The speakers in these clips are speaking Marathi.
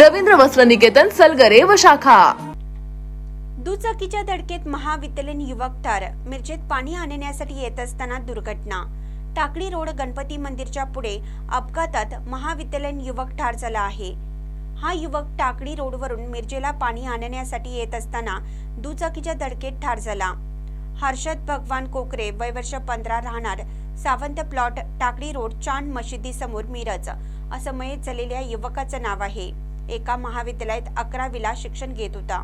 रवींद्र वस्त्र निकेतन सलगरे व शाखा. दुचाकीच्या धडकेत महाविद्यालयीन युवक ठार मिरजेत पाणी आणण्यासाठी येत असताना दुर्घटना. टाकळी रोड गणपती मंदिरच्या पुढे अपघातात महाविद्यालयीन युवक ठार झाला आहे. हा युवक टाकळी रोडवरून मिरजेला पाणी आणण्यासाठी येत असताना दुचाकीच्या धडकेत ठार झाला. हर्षद भगवान कोकरे वय वर्ष पंधरा राहणार सावंत प्लॉट टाकळी रोड चांद मशिदी समोर मिरज असं मयत झालेल्या युवकाचं नाव आहे. एका महाविद्यालयात अकरावीला शिक्षण घेत होता.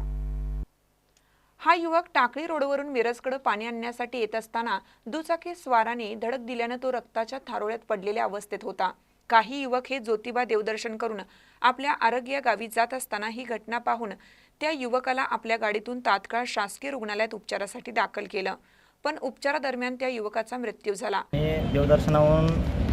हा युवक टाकळी रोडवरून मिरजकडे पाणी आणण्यासाठी येत असताना दुचाकी स्वाराने धडक दिल्यानं तो रक्ताच्या थारोळ्यात पडलेल्या अवस्थेत होता. काही युवक हे ज्योतिबा देवदर्शन करून आपल्या आरोग्य गावी जात असताना ही घटना पाहून त्या युवकाला आपल्या गाडीतून तात्काळ शासकीय रुग्णालयात उपचारासाठी दाखल केलं. पण उपचारादरम्यान त्या युवकाचा मृत्यू झाला. मी देवदर्शनावरून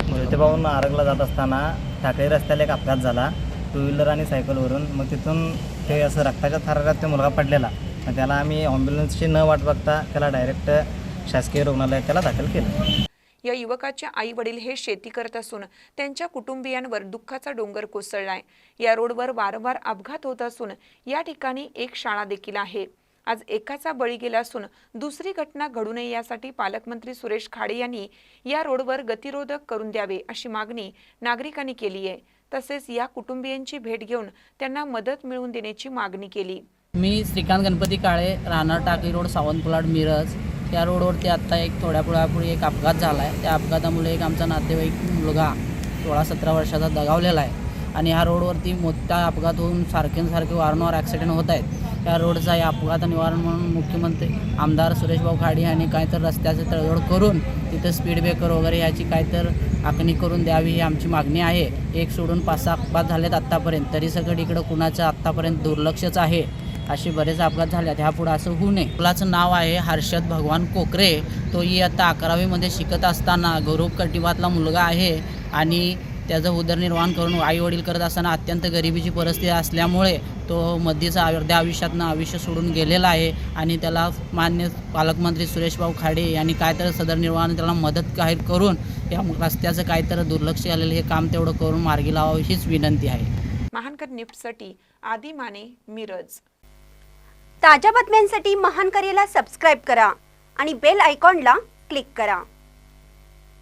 ज्योतिबाहून आरगला जात असताना टाकळी रस्त्याला एक अपघात झाला. टू व्हीलर आणि सायकलवरून मग तिथून ते असं रक्ताच्या थरारात ते मुलगा पडलेला. मग त्याला आम्ही ॲम्ब्युलन्सची न वाट बघता त्याला डायरेक्ट शासकीय रुग्णालयात त्याला दाखल केलं. या युवकाचे आई वडील हे शेती करत असून त्यांच्या कुटुंबियांवर दुःखाचा डोंगर कोसळलाय. या रोडवर वारंवार अपघात होत असून या ठिकाणी एक शाळा देखील आहे. आज एकाचा बळी गेला असून दुसरी घटना घडू नये यासाठी पालकमंत्री सुरेश खाडे यांनी या रोडवर गतिरोधक करून द्यावे अशी मागणी नागरिकांनी केली आहे. तसेच या कुटुंबियांची भेट घेऊन त्यांना मदत मिळवून देण्याची मागणी केली. मी श्रीकांत गणपती काळे राहणार टाकळी रोड सावंतपुलाड मिरज. त्या रोडवरती आत्ता एक थोड्या पुढ्यापुढे एक अपघात झाला आहे त्या अपघातामुळे एक आमचा नातेवाईक मुलगा सोळा सतरा वर्षाचा दगावलेला आहे. आणि ह्या रोडवरती मोठा अपघात होऊन सारखे सारखे वारंवार ॲक्सिडेंट होत आहेत. त्या रोडचा या अपघात निवारण म्हणून मुख्यमंत्री आमदार सुरेशभाऊ खाडी यांनी काय तर रस्त्याचे तळजोड करून तिथं स्पीड ब्रेकर वगैरे याची काय तर आखणी करून द्यावी ही आमची मागणी आहे. एक सोडून पाच सहा अपघात झालेत आत्तापर्यंत. तरी सगळं इकडं कुणाचं आत्तापर्यंत दुर्लक्षच आहे? असे बरेच अपघात झालेत. ह्यापुढं असं होऊ नये. मुलाचं नाव आहे हर्षद भगवान कोकरे. तोही आता अकरावीमध्ये शिकत असताना गौरव कटिबातला मुलगा आहे. आणि त्याचं उदरनिर्वाह करून आई वडील करत असताना अत्यंत गरिबीची परिस्थिती असल्यामुळे तो मध्येच अर्ध्या आयुष्यातनं आयुष्य सोडून गेलेला आहे. आणि त्याला मान्य पालकमंत्री सुरेशभाऊ खाडे यांनी काय तर सदरनिर्वाहाने त्याला मदत काय करून या रस्त्याचं काय तर दुर्लक्ष झालेलं हे काम तेवढं करून मार्गी लावावं हीच विनंती आहे. महानकर निफ्टसाठी आदी माने मिरज. ताज्या बातम्यांसाठी महान करेला सबस्क्राईब करा आणि बेल आयकॉनला क्लिक करा.